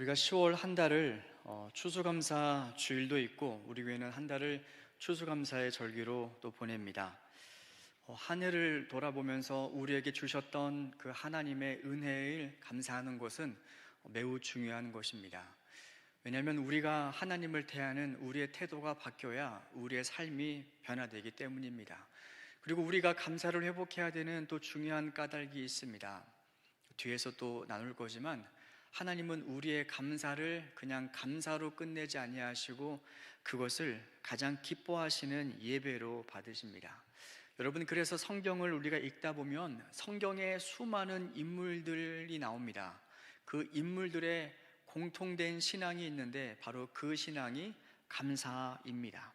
우리가 10월 한 달을 어, 추수감사 주일도 있고 우리 교회는 한 달을 추수감사의 절기로 또 보냅니다. 어, 한 해를 돌아보면서 우리에게 주셨던 그 하나님의 은혜를 감사하는 것은 매우 중요한 것입니다. 왜냐하면 우리가 하나님을 대하는 우리의 태도가 바뀌어야 우리의 삶이 변화되기 때문입니다. 그리고 우리가 감사를 회복해야 되는 또 중요한 까닭이 있습니다. 뒤에서 또 나눌 거지만 하나님은 우리의 감사를 그냥 감사로 끝내지 아니하시고 그것을 가장 기뻐하시는 예배로 받으십니다. 여러분 그래서 성경을 우리가 읽다 보면 성경에 수많은 인물들이 나옵니다. 그 인물들의 공통된 신앙이 있는데 바로 그 신앙이 감사입니다.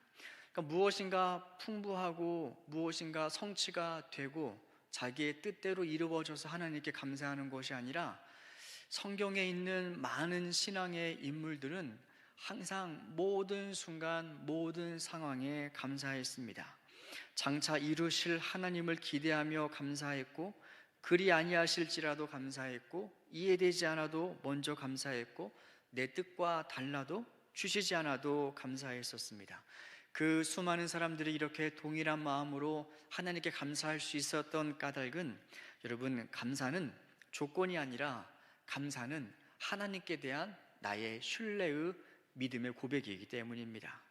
그러니까 무엇인가 풍부하고 무엇인가 성취가 되고 자기의 뜻대로 이루어져서 하나님께 감사하는 것이 아니라 성경에 있는 많은 신앙의 인물들은 항상 모든 순간 모든 상황에 감사했습니다. 장차 이루실 하나님을 기대하며 감사했고 그리 아니하실지라도 감사했고 이해되지 않아도 먼저 감사했고 내 뜻과 달라도 주시지 않아도 감사했었습니다. 그 수많은 사람들이 이렇게 동일한 마음으로 하나님께 감사할 수 있었던 까닭은 여러분 감사는 조건이 아니라 감사는 하나님께 대한 나의 신뢰의 믿음의 고백이기 때문입니다.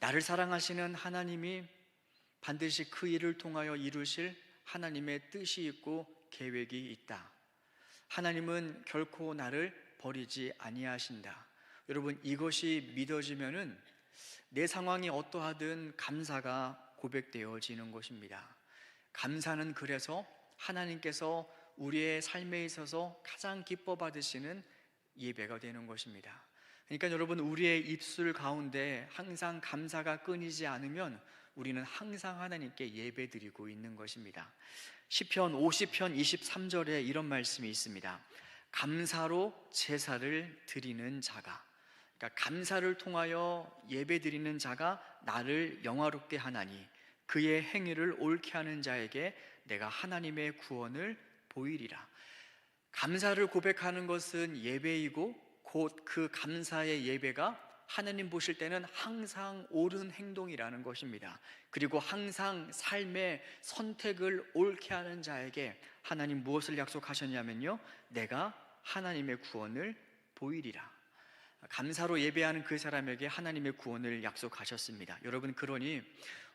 나를 사랑하시는 하나님이 반드시 그 일을 통하여 이루실 하나님의 뜻이 있고 계획이 있다. 하나님은 결코 나를 버리지 아니하신다. 여러분 이것이 믿어지면은 내 상황이 어떠하든 감사가 고백되어지는 것입니다. 감사는 그래서 하나님께서 우리의 삶에 있어서 가장 기뻐 받으시는 예배가 되는 것입니다. 그러니까 여러분 우리의 입술 가운데 항상 감사가 끊이지 않으면 우리는 항상 하나님께 예배드리고 있는 것입니다. 시편 50편 23절에 이런 말씀이 있습니다. 감사로 제사를 드리는 자가 그러니까 감사를 통하여 예배드리는 자가 나를 영화롭게 하나니 그의 행위를 옳게 하는 자에게 내가 하나님의 구원을 보이리라. 감사를 고백하는 것은 예배이고 곧 그 감사의 예배가 하나님 보실 때는 항상 옳은 행동이라는 것입니다. 그리고 항상 삶의 선택을 옳게 하는 자에게 하나님 무엇을 약속하셨냐면요. 내가 하나님의 구원을 보이리라. 감사로 예배하는 그 사람에게 하나님의 구원을 약속하셨습니다. 여러분, 그러니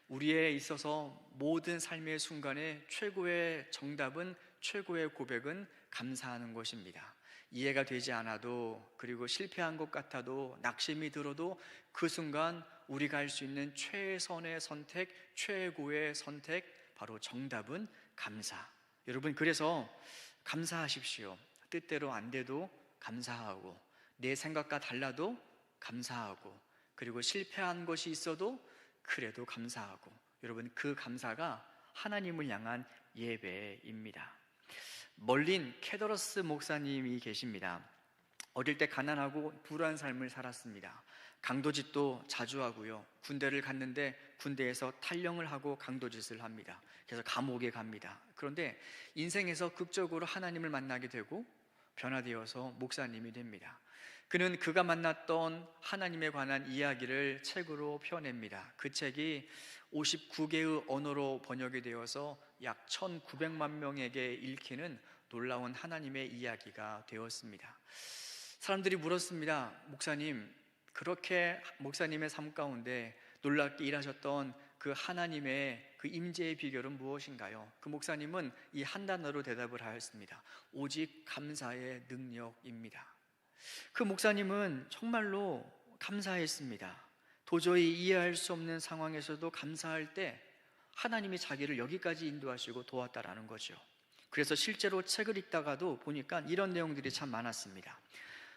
우리에 있어서 모든 삶의 순간에 최고의 정답은 최고의 고백은 감사하는 것입니다. 이해가 되지 않아도 그리고 실패한 것 같아도 낙심이 들어도 그 순간 우리가 할 수 있는 최선의 선택, 최고의 선택 바로 정답은 감사. 여러분 그래서 감사하십시오. 뜻대로 안 돼도 감사하고 내 생각과 달라도 감사하고 그리고 실패한 것이 있어도 그래도 감사하고 여러분 그 감사가 하나님을 향한 예배입니다. 멀린 캐더러스 목사님이 계십니다. 어릴 때 가난하고 불우한 삶을 살았습니다. 강도짓도 자주 하고요. 군대를 갔는데 군대에서 탈영을 하고 강도짓을 합니다. 그래서 감옥에 갑니다. 그런데 인생에서 극적으로 하나님을 만나게 되고 변화되어서 목사님이 됩니다. 그는 그가 만났던 하나님에 관한 이야기를 책으로 펴냅니다. 그 책이 59개의 언어로 번역이 되어서 약 1,900만 명에게 읽히는 놀라운 하나님의 이야기가 되었습니다. 사람들이 물었습니다. 목사님, 그렇게 목사님의 삶 가운데 놀랍게 일하셨던 그 하나님의 그 임재의 비결은 무엇인가요? 그 목사님은 이 한 단어로 대답을 하였습니다. 오직 감사의 능력입니다. 그 목사님은 정말로 감사했습니다. 도저히 이해할 수 없는 상황에서도 감사할 때 하나님이 자기를 여기까지 인도하시고 도왔다라는 거죠. 그래서 실제로 책을 읽다가도 보니까 이런 내용들이 참 많았습니다.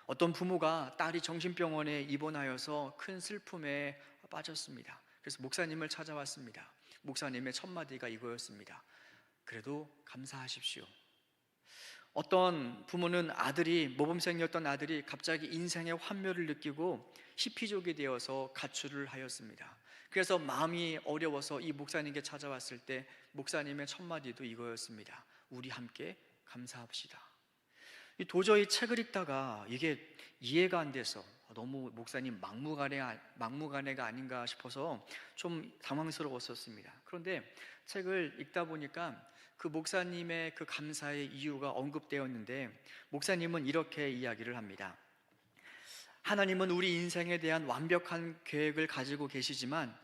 어떤 부모가 딸이 정신병원에 입원하여서 큰 슬픔에 빠졌습니다. 그래서 목사님을 찾아왔습니다. 목사님의 첫 마디가 이거였습니다. 그래도 감사하십시오. 어떤 부모는 아들이 모범생이었던 아들이 갑자기 인생의 환멸을 느끼고 히피족이 되어서 가출을 하였습니다. 그래서 마음이 어려워서 이 목사님께 찾아왔을 때 목사님의 첫 마디도 이거였습니다. 우리 함께 감사합시다. 도저히 책을 읽다가 이게 이해가 안 돼서 너무 목사님 막무가내 막무가내가 아닌가 싶어서 좀 당황스러웠었습니다. 그런데 책을 읽다 보니까 그 목사님의 그 감사의 이유가 언급되었는데 목사님은 이렇게 이야기를 합니다. 하나님은 우리 인생에 대한 완벽한 계획을 가지고 계시지만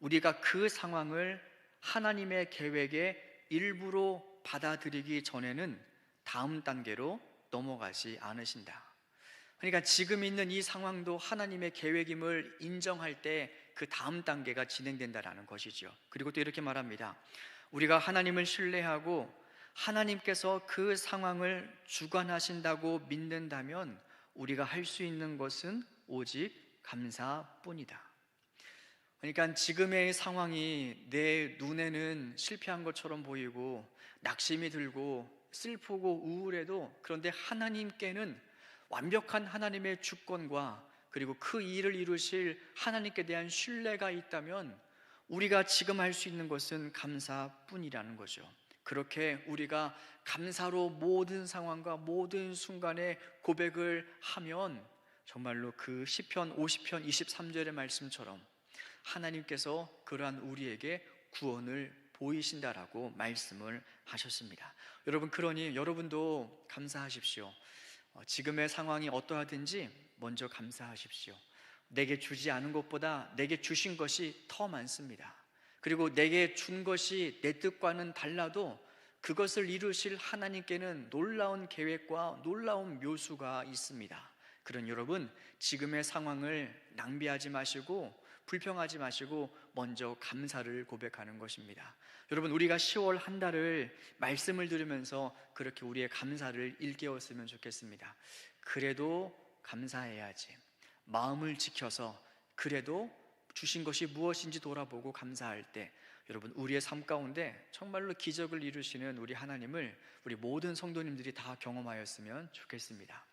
우리가 그 상황을 하나님의 계획의 일부로 받아들이기 전에는 다음 단계로 넘어가지 않으신다. 그러니까 지금 있는 이 상황도 하나님의 계획임을 인정할 때 그 다음 단계가 진행된다라는 것이죠. 그리고 또 이렇게 말합니다. 우리가 하나님을 신뢰하고 하나님께서 그 상황을 주관하신다고 믿는다면 우리가 할 수 있는 것은 오직 감사뿐이다. 그러니까 지금의 상황이 내 눈에는 실패한 것처럼 보이고 낙심이 들고 슬프고 우울해도 그런데 하나님께는 완벽한 하나님의 주권과 그리고 그 일을 이루실 하나님께 대한 신뢰가 있다면 우리가 지금 할 수 있는 것은 감사뿐이라는 거죠. 그렇게 우리가 감사로 모든 상황과 모든 순간에 고백을 하면 정말로 그 시편 50편 23절의 말씀처럼 하나님께서 그러한 우리에게 구원을 보이신다라고 말씀을 하셨습니다. 여러분 그러니 여러분도 감사하십시오. 어, 지금의 상황이 어떠하든지 먼저 감사하십시오. 내게 주지 않은 것보다 내게 주신 것이 더 많습니다. 그리고 내게 준 것이 내 뜻과는 달라도 그것을 이루실 하나님께는 놀라운 계획과 놀라운 묘수가 있습니다. 그런 여러분, 지금의 상황을 낭비하지 마시고 불평하지 마시고 먼저 감사를 고백하는 것입니다. 여러분, 우리가 10월 한 달을 말씀을 들으면서 그렇게 우리의 감사를 일깨웠으면 좋겠습니다. 그래도 감사해야지. 마음을 지켜서 그래도 주신 것이 무엇인지 돌아보고 감사할 때 여러분 우리의 삶 가운데 정말로 기적을 이루시는 우리 하나님을 우리 모든 성도님들이 다 경험하였으면 좋겠습니다.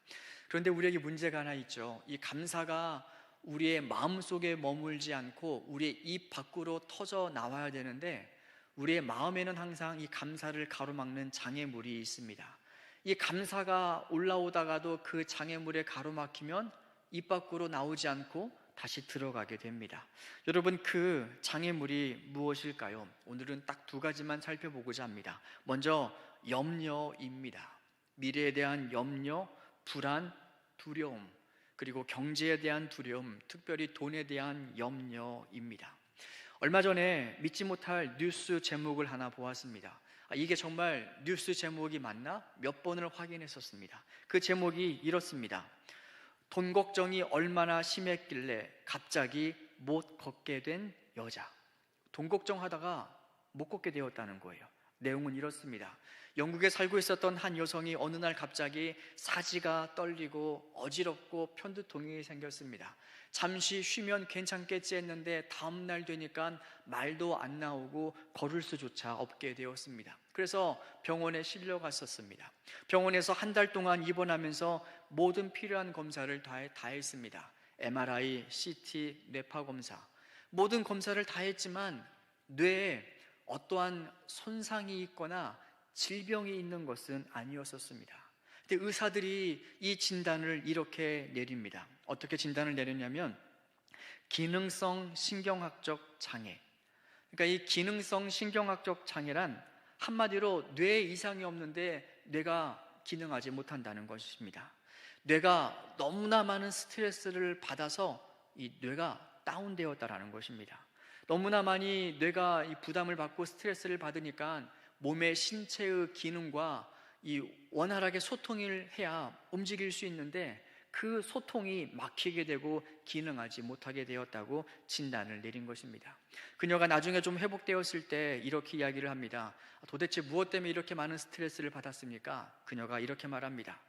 그런데 우리에게 문제가 하나 있죠. 이 감사가 우리의 마음 속에 머물지 않고 우리의 입 밖으로 터져 나와야 되는데 우리의 마음에는 항상 이 감사를 가로막는 장애물이 있습니다. 이 감사가 올라오다가도 그 장애물에 가로막히면 입 밖으로 나오지 않고 다시 들어가게 됩니다. 여러분 그 장애물이 무엇일까요? 오늘은 딱 두 가지만 살펴보고자 합니다. 먼저 염려입니다. 미래에 대한 염려, 불안, 두려움, 그리고 경제에 대한 두려움, 특별히 돈에 대한 염려입니다. 얼마 전에 믿지 못할 뉴스 제목을 하나 보았습니다. 아, 이게 정말 뉴스 제목이 맞나? 몇 번을 확인했었습니다. 그 제목이 이렇습니다. 돈 걱정이 얼마나 심했길래 갑자기 못 걷게 된 여자. 돈 걱정하다가 못 걷게 되었다는 거예요. 내용은 이렇습니다. 영국에 살고 있었던 한 여성이 어느 날 갑자기 사지가 떨리고 어지럽고 편두통이 생겼습니다. 잠시 쉬면 괜찮겠지 했는데 다음날 되니까 말도 안 나오고 걸을 수조차 없게 되었습니다. 그래서 병원에 실려갔었습니다. 병원에서 한 달 동안 입원하면서 모든 필요한 검사를 다, 다 했습니다. MRI, CT, 뇌파 검사. 모든 검사를 다 했지만 뇌에 어떠한 손상이 있거나 질병이 있는 것은 아니었었습니다. 근데 의사들이 이 진단을 이렇게 내립니다. 어떻게 진단을 내렸냐면 기능성 신경학적 장애. 그러니까 이 기능성 신경학적 장애란 한마디로 뇌 이상이 없는데 뇌가 기능하지 못한다는 것입니다. 뇌가 너무나 많은 스트레스를 받아서 이 뇌가 다운되었다라는 것입니다. 너무나 많이 뇌가 이 부담을 받고 스트레스를 받으니까 몸의 신체의 기능과 이 원활하게 소통을 해야 움직일 수 있는데 그 소통이 막히게 되고 기능하지 못하게 되었다고 진단을 내린 것입니다. 그녀가 나중에 좀 회복되었을 때 이렇게 이야기를 합니다. 도대체 무엇 때문에 이렇게 많은 스트레스를 받았습니까? 그녀가 이렇게 말합니다.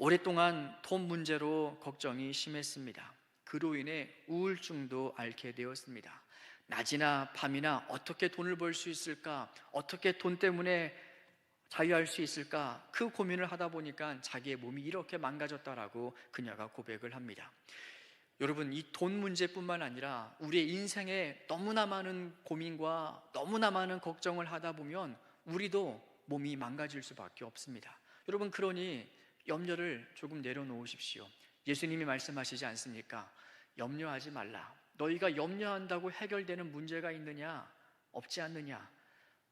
오랫동안 돈 문제로 걱정이 심했습니다. 그로 인해 우울증도 앓게 되었습니다. 낮이나 밤이나 어떻게 돈을 벌 수 있을까? 어떻게 돈 때문에 자유할 수 있을까? 그 고민을 하다 보니까 자기의 몸이 이렇게 망가졌다라고 그녀가 고백을 합니다. 여러분, 이 돈 문제뿐만 아니라 우리의 인생에 너무나 많은 고민과 너무나 많은 걱정을 하다 보면 우리도 몸이 망가질 수밖에 없습니다. 여러분, 그러니 염려를 조금 내려놓으십시오. 예수님이 말씀하시지 않습니까? 염려하지 말라. 너희가 염려한다고 해결되는 문제가 있느냐? 없지 않느냐?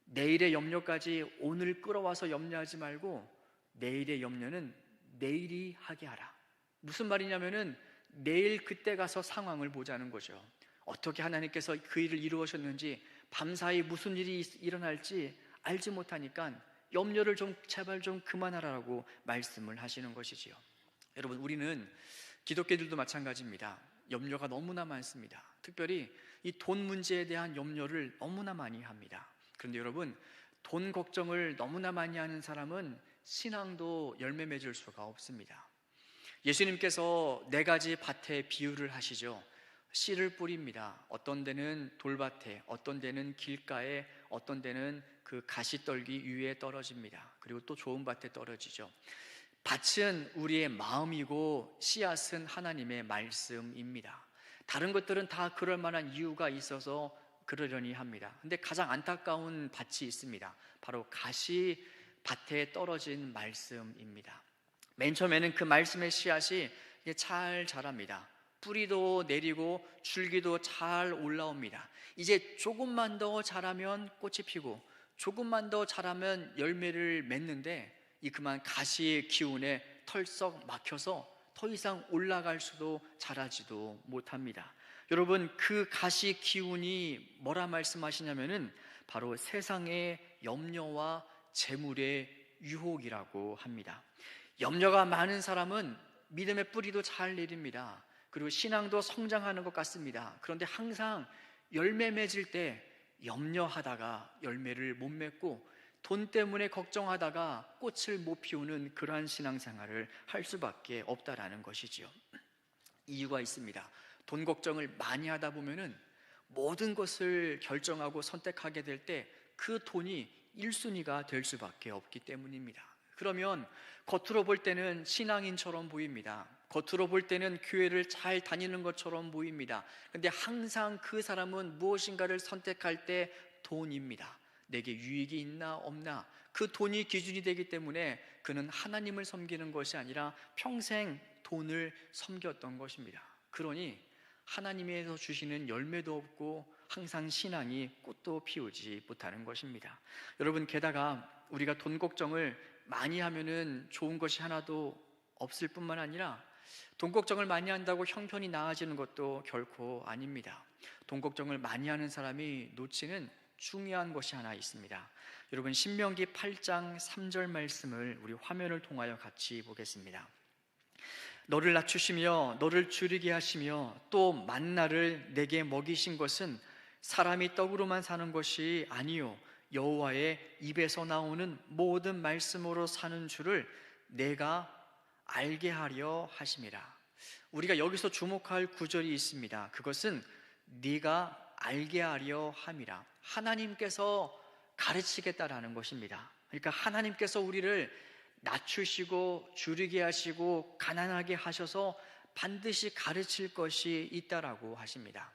내일의 염려까지 오늘 끌어와서 염려하지 말고 내일의 염려는 내일이 하게 하라. 무슨 말이냐면은 내일 그때 가서 상황을 보자는 거죠. 어떻게 하나님께서 그 일을 이루으셨는지 밤사이 무슨 일이 일어날지 알지 못하니까 염려를 좀 제발 좀 그만하라고 말씀을 하시는 것이지요. 여러분 우리는 기독교들도 마찬가지입니다. 염려가 너무나 많습니다. 특별히 이 돈 문제에 대한 염려를 너무나 많이 합니다. 그런데 여러분 돈 걱정을 너무나 많이 하는 사람은 신앙도 열매 맺을 수가 없습니다. 예수님께서 네 가지 밭에 비유를 하시죠. 씨를 뿌립니다. 어떤 데는 돌밭에, 어떤 데는 길가에, 어떤 데는 그 가시떨기 위에 떨어집니다. 그리고 또 좋은 밭에 떨어지죠. 밭은 우리의 마음이고 씨앗은 하나님의 말씀입니다. 다른 것들은 다 그럴 만한 이유가 있어서 그러려니 합니다. 근데 가장 안타까운 밭이 있습니다. 바로 가시 밭에 떨어진 말씀입니다. 맨 처음에는 그 말씀의 씨앗이 잘 자랍니다. 뿌리도 내리고 줄기도 잘 올라옵니다. 이제 조금만 더 자라면 꽃이 피고 조금만 더 자라면 열매를 맺는데 이 그만 가시의 기운에 털썩 막혀서 더 이상 올라갈 수도 자라지도 못합니다. 여러분 그 가시 기운이 뭐라 말씀하시냐면은 바로 세상의 염려와 재물의 유혹이라고 합니다. 염려가 많은 사람은 믿음의 뿌리도 잘 내립니다. 그리고 신앙도 성장하는 것 같습니다. 그런데 항상 열매 맺을 때 염려하다가 열매를 못 맺고 돈 때문에 걱정하다가 꽃을 못 피우는 그러한 신앙생활을 할 수밖에 없다라는 것이지요. 이유가 있습니다. 돈 걱정을 많이 하다 보면은 모든 것을 결정하고 선택하게 될 때 그 돈이 1순위가 될 수밖에 없기 때문입니다. 그러면 겉으로 볼 때는 신앙인처럼 보입니다. 겉으로 볼 때는 교회를 잘 다니는 것처럼 보입니다. 근데 항상 그 사람은 무엇인가를 선택할 때 돈입니다. 내게 유익이 있나 없나 그 돈이 기준이 되기 때문에 그는 하나님을 섬기는 것이 아니라 평생 돈을 섬겼던 것입니다. 그러니 하나님에서 주시는 열매도 없고 항상 신앙이 꽃도 피우지 못하는 것입니다. 여러분 게다가 우리가 돈 걱정을 많이 하면은 좋은 것이 하나도 없을 뿐만 아니라 돈 걱정을 많이 한다고 형편이 나아지는 것도 결코 아닙니다. 돈 걱정을 많이 하는 사람이 놓치는 중요한 것이 하나 있습니다. 여러분 신명기 8장 3절 말씀을 우리 화면을 통하여 같이 보겠습니다. 너를 낮추시며 너를 줄이게 하시며 또 만나를 내게 먹이신 것은 사람이 떡으로만 사는 것이 아니요 여호와의 입에서 나오는 모든 말씀으로 사는 줄을 내가 알게 하려 하심이라. 우리가 여기서 주목할 구절이 있습니다. 그것은 네가 알게 하려 함이라. 하나님께서 가르치겠다라는 것입니다. 그러니까 하나님께서 우리를 낮추시고 줄이게 하시고 가난하게 하셔서 반드시 가르칠 것이 있다라고 하십니다.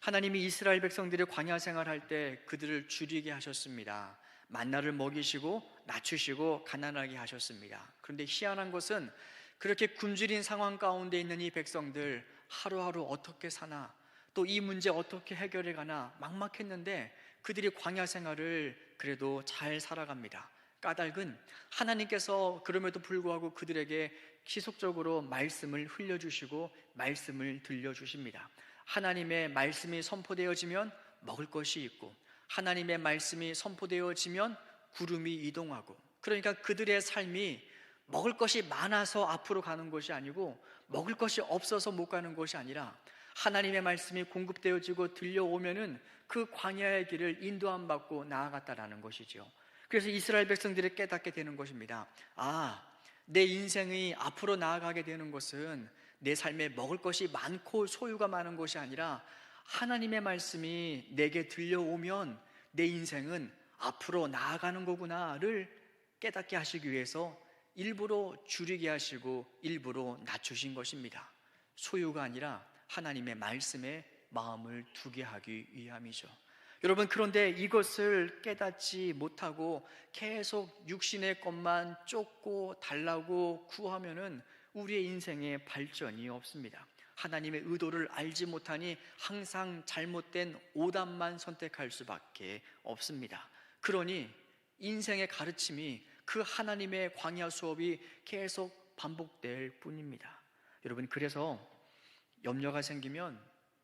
하나님이 이스라엘 백성들의 광야 생활할 때 그들을 줄이게 하셨습니다. 만나를 먹이시고 낮추시고 가난하게 하셨습니다. 그런데 희한한 것은 그렇게 굶주린 상황 가운데 있는 이 백성들 하루하루 어떻게 사나 또 이 문제 어떻게 해결해 가나 막막했는데 그들이 광야 생활을 그래도 잘 살아갑니다. 까닭은 하나님께서 그럼에도 불구하고 그들에게 지속적으로 말씀을 흘려주시고 말씀을 들려주십니다. 하나님의 말씀이 선포되어지면 먹을 것이 있고 하나님의 말씀이 선포되어지면 구름이 이동하고 그러니까 그들의 삶이 먹을 것이 많아서 앞으로 가는 것이 아니고 먹을 것이 없어서 못 가는 것이 아니라 하나님의 말씀이 공급되어지고 들려오면은 그 광야의 길을 인도함 받고 나아갔다라는 것이죠. 그래서 이스라엘 백성들이 깨닫게 되는 것입니다. 아, 내 인생이 앞으로 나아가게 되는 것은 내 삶에 먹을 것이 많고 소유가 많은 것이 아니라 하나님의 말씀이 내게 들려오면 내 인생은 앞으로 나아가는 거구나를 깨닫게 하시기 위해서 일부러 줄이게 하시고 일부러 낮추신 것입니다. 소유가 아니라 하나님의 말씀에 마음을 두게 하기 위함이죠. 여러분, 그런데 이것을 깨닫지 못하고 계속 육신의 것만 쫓고 달라고 구하면은 우리의 인생에 발전이 없습니다. 하나님의 의도를 알지 못하니 항상 잘못된 오답만 선택할 수밖에 없습니다. 그러니 인생의 가르침이 그 하나님의 광야 수업이 계속 반복될 뿐입니다. 여러분, 그래서 염려가 생기면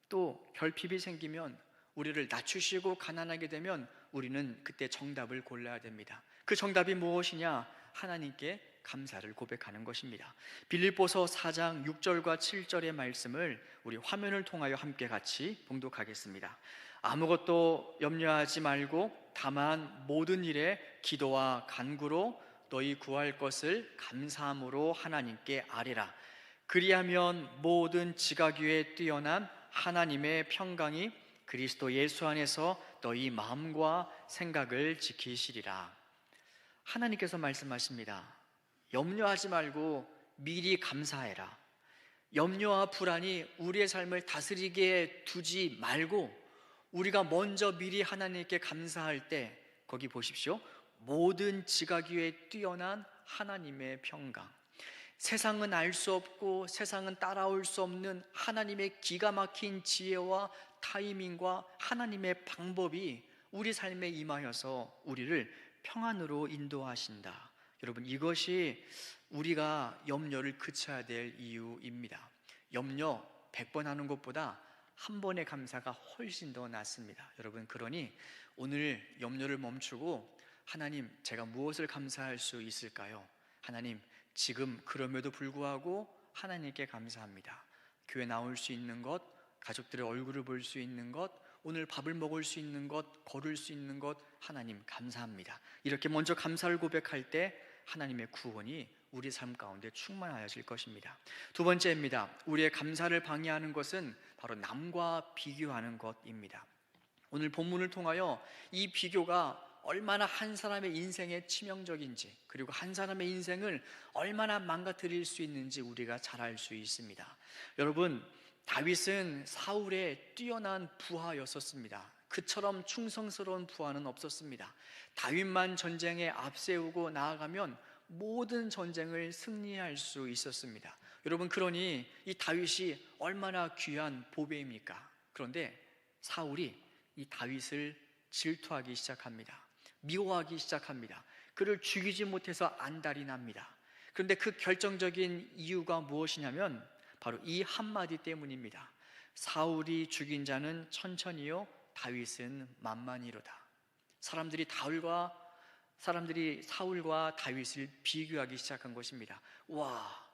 또 결핍이 생기면 우리를 낮추시고 가난하게 되면 우리는 그때 정답을 골라야 됩니다. 그 정답이 무엇이냐? 하나님께 감사를 고백하는 것입니다. 빌립보서 4장 6절과 7절의 말씀을 우리 화면을 통하여 함께 같이 봉독하겠습니다. 아무것도 염려하지 말고 다만 모든 일에 기도와 간구로 너희 구할 것을 감사함으로 하나님께 아뢰라. 그리하면 모든 지각 위에 뛰어난 하나님의 평강이 그리스도 예수 안에서 너희 마음과 생각을 지키시리라. 하나님께서 말씀하십니다. 염려하지 말고 미리 감사해라. 염려와 불안이 우리의 삶을 다스리게 두지 말고 우리가 먼저 미리 하나님께 감사할 때 거기 보십시오. 모든 지각 위에 뛰어난 하나님의 평강. 세상은 알 수 없고 세상은 따라올 수 없는 하나님의 기가 막힌 지혜와 타이밍과 하나님의 방법이 우리 삶에 임하여서 우리를 평안으로 인도하신다. 여러분 이것이 우리가 염려를 그쳐야 될 이유입니다. 염려 100번 하는 것보다 한 번의 감사가 훨씬 더 낫습니다. 여러분 그러니 오늘 염려를 멈추고 하나님 제가 무엇을 감사할 수 있을까요? 하나님 지금 그럼에도 불구하고 하나님께 감사합니다. 교회 나올 수 있는 것, 가족들의 얼굴을 볼 수 있는 것, 오늘 밥을 먹을 수 있는 것, 걸을 수 있는 것, 하나님 감사합니다. 이렇게 먼저 감사를 고백할 때 하나님의 구원이 우리 삶 가운데 충만하여질 것입니다. 두 번째입니다. 우리의 감사를 방해하는 것은 바로 남과 비교하는 것입니다. 오늘 본문을 통하여 이 비교가 얼마나 한 사람의 인생에 치명적인지 그리고 한 사람의 인생을 얼마나 망가뜨릴 수 있는지 우리가 잘 알 수 있습니다. 여러분, 다윗은 사울의 뛰어난 부하였었습니다. 그처럼 충성스러운 부하는 없었습니다. 다윗만 전쟁에 앞세우고 나아가면 모든 전쟁을 승리할 수 있었습니다. 여러분, 그러니 이 다윗이 얼마나 귀한 보배입니까? 그런데 사울이 이 다윗을 질투하기 시작합니다. 미워하기 시작합니다. 그를 죽이지 못해서 안달이 납니다. 그런데 그 결정적인 이유가 무엇이냐면 바로 이 한마디 때문입니다. 사울이 죽인 자는 천천히요, 다윗은 만만히로다. 사람들이 다울과 사람들이 사울과 다윗을 비교하기 시작한 것입니다. 와,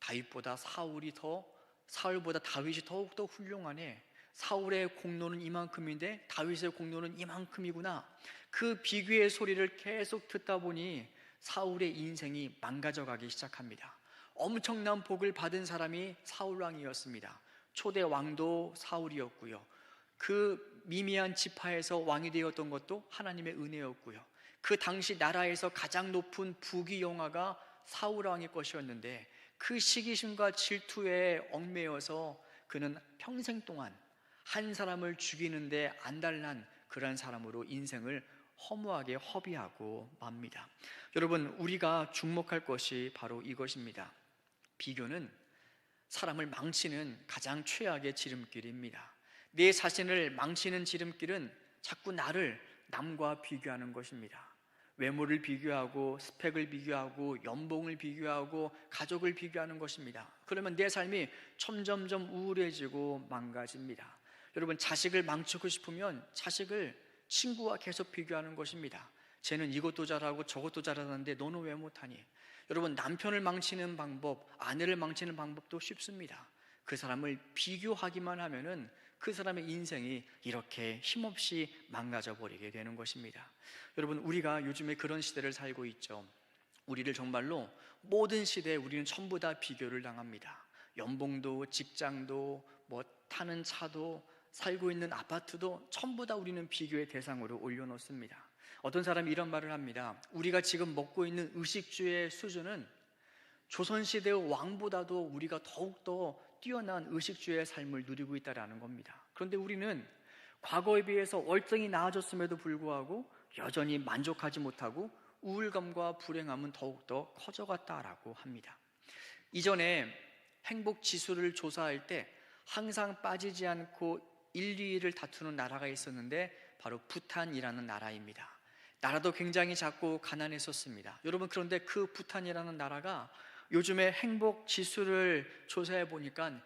다윗보다 사울이 더 사울보다 다윗이 더욱 더 훌륭하네. 사울의 공로는 이만큼인데 다윗의 공로는 이만큼이구나. 그 비교의 소리를 계속 듣다 보니 사울의 인생이 망가져 가기 시작합니다. 엄청난 복을 받은 사람이 사울 왕이었습니다. 초대 왕도 사울이었고요. 그 미미한 지파에서 왕이 되었던 것도 하나님의 은혜였고요. 그 당시 나라에서 가장 높은 부귀 영화가 사울 왕의 것이었는데 그 시기심과 질투에 얽매여서 그는 평생 동안 한 사람을 죽이는데 안달난 그러한 사람으로 인생을 허무하게 허비하고 맙니다. 여러분, 우리가 주목할 것이 바로 이것입니다. 비교는 사람을 망치는 가장 최악의 지름길입니다. 내 자신을 망치는 지름길은 자꾸 나를 남과 비교하는 것입니다. 외모를 비교하고 스펙을 비교하고 연봉을 비교하고 가족을 비교하는 것입니다. 그러면 내 삶이 점점점 우울해지고 망가집니다. 여러분 자식을 망치고 싶으면 자식을 친구와 계속 비교하는 것입니다. 쟤는 이것도 잘하고 저것도 잘하는데 너는 왜 못하니? 여러분 남편을 망치는 방법, 아내를 망치는 방법도 쉽습니다. 그 사람을 비교하기만 하면은 그 사람의 인생이 이렇게 힘없이 망가져 버리게 되는 것입니다. 여러분 우리가 요즘에 그런 시대를 살고 있죠. 우리를 정말로 모든 시대에 우리는 전부 다 비교를 당합니다. 연봉도 직장도 뭐 타는 차도 살고 있는 아파트도 전부 다 우리는 비교의 대상으로 올려놓습니다. 어떤 사람이 이런 말을 합니다. 우리가 지금 먹고 있는 의식주의 수준은 조선시대의 왕보다도 우리가 더욱더 뛰어난 의식주의 삶을 누리고 있다는 겁니다. 그런데 우리는 과거에 비해서 월등히 나아졌음에도 불구하고 여전히 만족하지 못하고 우울감과 불행함은 더욱더 커져갔다라고 합니다. 이전에 행복 지수를 조사할 때 항상 빠지지 않고 1, 2위를 다투는 나라가 있었는데 바로 부탄이라는 나라입니다. 나라도 굉장히 작고 가난했었습니다. 여러분 그런데 그 부탄이라는 나라가 요즘에 행복 지수를 조사해 보니까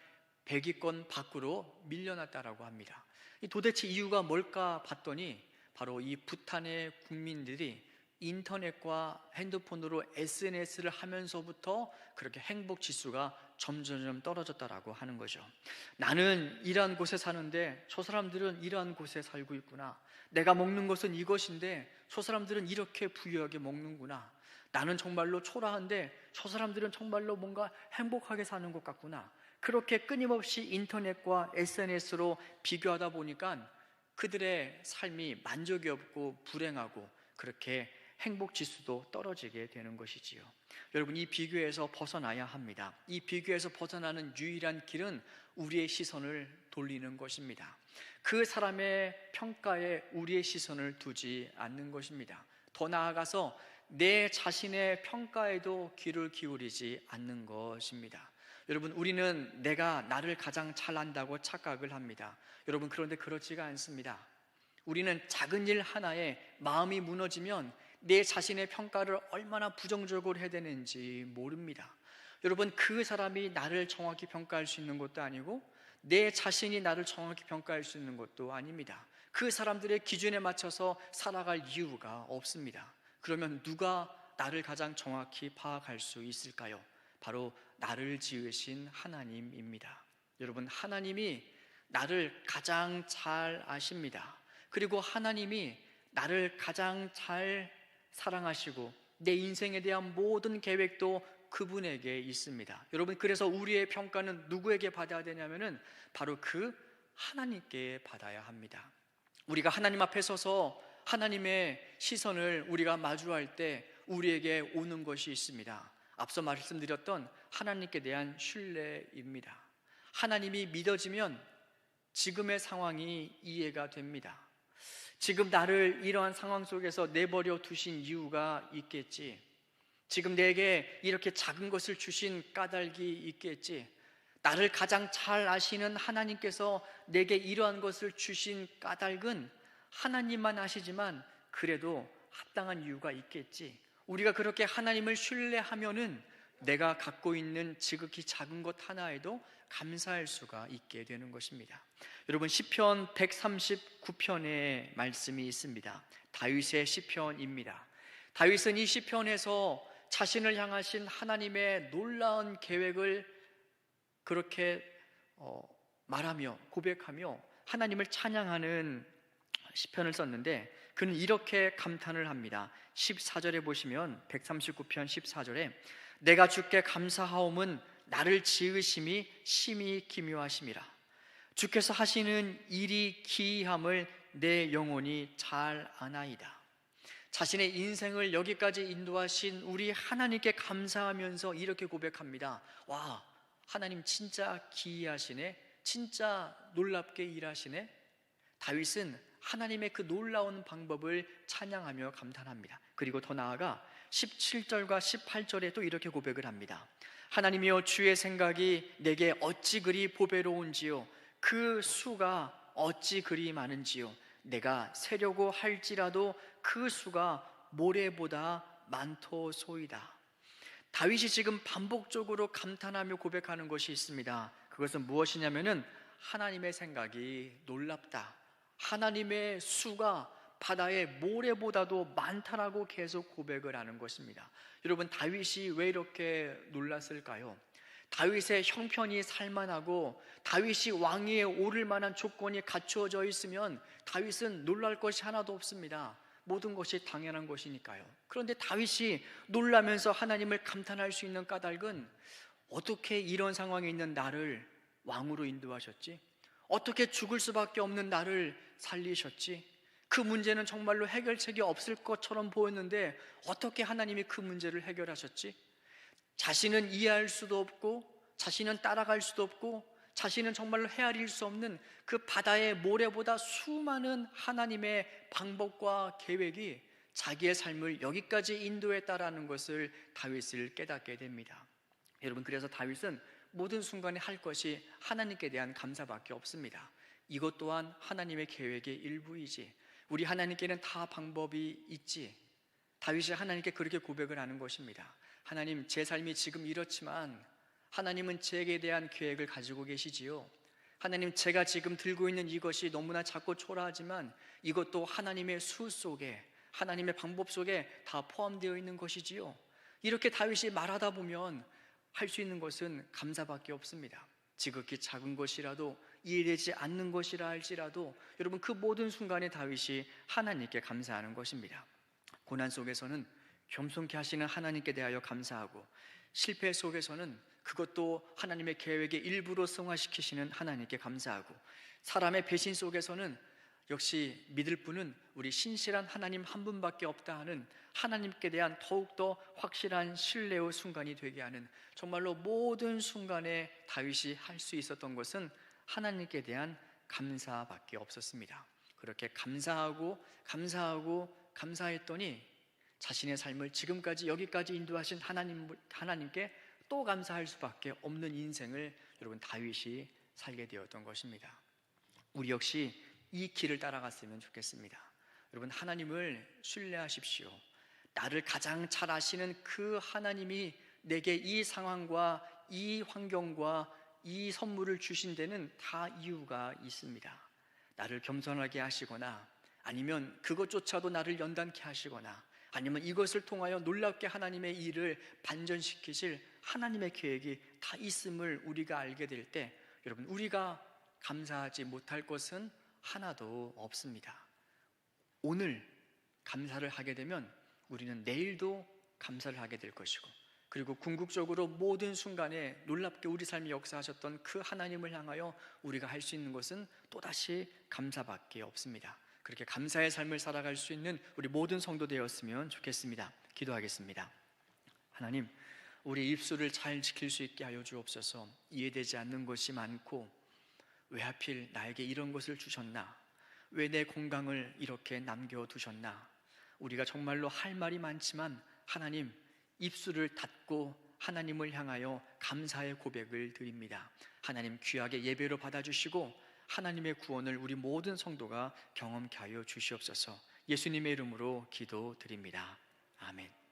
100위권 밖으로 밀려났다라고 합니다. 이 도대체 이유가 뭘까 봤더니 바로 이 부탄의 국민들이 인터넷과 핸드폰으로 SNS를 하면서부터 그렇게 행복 지수가 점점점 떨어졌다라고 하는 거죠. 나는 이러한 곳에 사는데 저 사람들은 이러한 곳에 살고 있구나. 내가 먹는 것은 이것인데 저 사람들은 이렇게 부유하게 먹는구나. 나는 정말로 초라한데 저 사람들은 정말로 뭔가 행복하게 사는 것 같구나. 그렇게 끊임없이 인터넷과 SNS로 비교하다 보니까 그들의 삶이 만족이 없고 불행하고 그렇게 행복 지수도 떨어지게 되는 것이지요. 여러분 이 비교에서 벗어나야 합니다. 이 비교에서 벗어나는 유일한 길은 우리의 시선을 돌리는 것입니다. 그 사람의 평가에 우리의 시선을 두지 않는 것입니다. 더 나아가서 내 자신의 평가에도 귀를 기울이지 않는 것입니다. 여러분, 우리는 내가 나를 가장 잘한다고 착각을 합니다. 여러분, 그런데 그렇지가 않습니다. 우리는 작은 일 하나에 마음이 무너지면 내 자신의 평가를 얼마나 부정적으로 해야 되는지 모릅니다. 여러분, 그 사람이 나를 정확히 평가할 수 있는 것도 아니고 내 자신이 나를 정확히 평가할 수 있는 것도 아닙니다. 그 사람들의 기준에 맞춰서 살아갈 이유가 없습니다. 그러면 누가 나를 가장 정확히 파악할 수 있을까요? 바로 나를 지으신 하나님입니다. 여러분, 하나님이 나를 가장 잘 아십니다. 그리고 하나님이 나를 가장 잘 사랑하시고 내 인생에 대한 모든 계획도 그분에게 있습니다. 여러분, 그래서 우리의 평가는 누구에게 받아야 되냐면은 바로 그 하나님께 받아야 합니다. 우리가 하나님 앞에 서서 하나님의 시선을 우리가 마주할 때 우리에게 오는 것이 있습니다. 앞서 말씀드렸던 하나님께 대한 신뢰입니다. 하나님이 믿어지면 지금의 상황이 이해가 됩니다. 지금 나를 이러한 상황 속에서 내버려 두신 이유가 있겠지. 지금 내게 이렇게 작은 것을 주신 까닭이 있겠지. 나를 가장 잘 아시는 하나님께서 내게 이러한 것을 주신 까닭은 하나님만 아시지만 그래도 합당한 이유가 있겠지. 우리가 그렇게 하나님을 신뢰하면은 내가 갖고 있는 지극히 작은 것 하나에도 감사할 수가 있게 되는 것입니다. 여러분 시편 139편의 말씀이 있습니다. 다윗의 시편입니다. 다윗은 이 시편에서 자신을 향하신 하나님의 놀라운 계획을 그렇게 어, 말하며 고백하며 하나님을 찬양하는 시편을 썼는데 그는 이렇게 감탄을 합니다. 14절에 보시면 139편 14절에 내가 주께 감사하옴은 나를 지으심이 심히 기묘하심이라. 주께서 하시는 일이 기이함을 내 영혼이 잘 아나이다. 자신의 인생을 여기까지 인도하신 우리 하나님께 감사하면서 이렇게 고백합니다. 와, 하나님 진짜 기이하시네. 진짜 놀랍게 일하시네. 다윗은 하나님의 그 놀라운 방법을 찬양하며 감탄합니다. 그리고 더 나아가 17절과 18절에 또 이렇게 고백을 합니다. 하나님이여 주의 생각이 내게 어찌 그리 보배로운지요 그 수가 어찌 그리 많은지요 내가 세려고 할지라도 그 수가 모래보다 많토소이다. 다윗이 지금 반복적으로 감탄하며 고백하는 것이 있습니다. 그것은 무엇이냐면은 하나님의 생각이 놀랍다. 하나님의 수가 바다의 모래보다도 많다라고 계속 고백을 하는 것입니다. 여러분 다윗이 왜 이렇게 놀랐을까요? 다윗의 형편이 살만하고 다윗이 왕위에 오를 만한 조건이 갖추어져 있으면 다윗은 놀랄 것이 하나도 없습니다. 모든 것이 당연한 것이니까요. 그런데 다윗이 놀라면서 하나님을 감탄할 수 있는 까닭은 어떻게 이런 상황에 있는 나를 왕으로 인도하셨지? 어떻게 죽을 수밖에 없는 나를 살리셨지? 그 문제는 정말로 해결책이 없을 것처럼 보였는데 어떻게 하나님이 그 문제를 해결하셨지? 자신은 이해할 수도 없고 자신은 따라갈 수도 없고 자신은 정말로 헤아릴 수 없는 그 바다의 모래보다 수많은 하나님의 방법과 계획이 자기의 삶을 여기까지 인도했다라는 것을 다윗을 깨닫게 됩니다. 여러분 그래서 다윗은 모든 순간에 할 것이 하나님께 대한 감사밖에 없습니다. 이것 또한 하나님의 계획의 일부이지. 우리 하나님께는 다 방법이 있지. 다윗이 하나님께 그렇게 고백을 하는 것입니다. 하나님, 제 삶이 지금 이렇지만 하나님은 제게 대한 계획을 가지고 계시지요. 하나님, 제가 지금 들고 있는 이것이 너무나 작고 초라하지만 이것도 하나님의 수 속에, 하나님의 방법 속에 다 포함되어 있는 것이지요. 이렇게 다윗이 말하다 보면 할 수 있는 것은 감사밖에 없습니다. 지극히 작은 것이라도 이해되지 않는 것이라 할지라도 여러분 그 모든 순간에 다윗이 하나님께 감사하는 것입니다. 고난 속에서는 겸손케 하시는 하나님께 대하여 감사하고 실패 속에서는 그것도 하나님의 계획의 일부로 승화시키시는 하나님께 감사하고 사람의 배신 속에서는 역시 믿을 분은 우리 신실한 하나님 한 분밖에 없다 하는 하나님께 대한 더욱더 확실한 신뢰의 순간이 되게 하는 정말로 모든 순간에 다윗이 할 수 있었던 것은 하나님께 대한 감사밖에 없었습니다. 그렇게 감사하고 감사하고 감사했더니 자신의 삶을 지금까지 여기까지 인도하신 하나님 하나님께 또 감사할 수밖에 없는 인생을 여러분 다윗이 살게 되었던 것입니다. 우리 역시 이 길을 따라갔으면 좋겠습니다. 여러분 하나님을 신뢰하십시오. 나를 가장 잘 아시는 그 하나님이 내게 이 상황과 이 환경과 이 선물을 주신 데는 다 이유가 있습니다. 나를 겸손하게 하시거나 아니면 그것조차도 나를 연단케 하시거나 아니면 이것을 통하여 놀랍게 하나님의 일을 반전시키실 하나님의 계획이 다 있음을 우리가 알게 될 때 여러분 우리가 감사하지 못할 것은 하나도 없습니다. 오늘 감사를 하게 되면 우리는 내일도 감사를 하게 될 것이고 그리고 궁극적으로 모든 순간에 놀랍게 우리 삶이 역사하셨던 그 하나님을 향하여 우리가 할 수 있는 것은 또다시 감사밖에 없습니다. 그렇게 감사의 삶을 살아갈 수 있는 우리 모든 성도 되었으면 좋겠습니다. 기도하겠습니다. 하나님, 우리 입술을 잘 지킬 수 있게 하여 주옵소서. 이해되지 않는 것이 많고 왜 하필 나에게 이런 것을 주셨나? 왜 내 건강을 이렇게 남겨 두셨나? 우리가 정말로 할 말이 많지만 하나님 입술을 닫고 하나님을 향하여 감사의 고백을 드립니다. 하나님 귀하게 예배로 받아주시고 하나님의 구원을 우리 모든 성도가 경험케 하여 주시옵소서. 예수님의 이름으로 기도드립니다. 아멘.